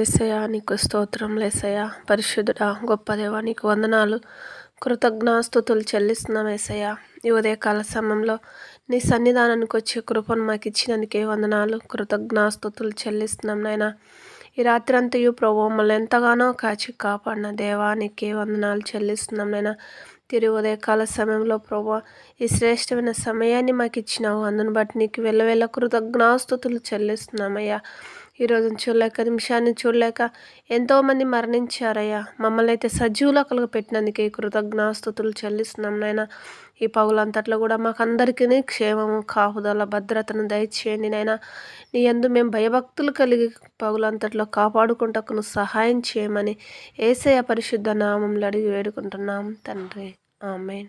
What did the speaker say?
ఏసయా నీకు స్తోత్రం లేసయా పరిశుద్ధుడా గొప్ప దేవా నీకు వందనాలు. కృతజ్ఞాస్తుతులు చెల్లిస్తున్నాం ఏసయ్యా. ఈ ఉదయకాల సమయంలో నీ సన్నిధానానికి వచ్చే కృపను మాకు ఇచ్చినందుకే వందనాలు. కృతజ్ఞాస్తుతులు చెల్లిస్తున్నాం నాయన. ఈ రాత్రి అంతయు ప్రభు మమ్మల్ని ఎంతగానో కాచి కాపాడిన దేవానికి వందనాలు చెల్లిస్తున్నాం నేను తిరిగి ఉదయకాల సమయంలో ప్రభు ఈ శ్రేష్టమైన సమయాన్ని మాకు ఇచ్చినావు అందును బట్టి నీకు వెళ్ళవేళ కృతజ్ఞాస్తుతులు చెల్లిస్తున్నామయ్యా ఈరోజు చూడలేక నిమిషాన్ని చూడలేక ఎంతోమంది మరణించారయ్యా. మమ్మల్ని అయితే సజీవులకలుగా పెట్టినందుకే కృతజ్ఞాస్తుతులు చెల్లిస్తున్నాం నాయన. ఈ పగులంతట్లో కూడా మాకు అందరికీ క్షేమము కాపుదల భద్రతను దయచేయండి నాయన. నీ ఎందు మేము భయభక్తులు కలిగి పగులంతట్లో కాపాడుకుంటకు సహాయం చేయమని ఏసయ పరిశుద్ధ నామంలో అడిగి వేడుకుంటున్నాం తండ్రి. ఆమెన్.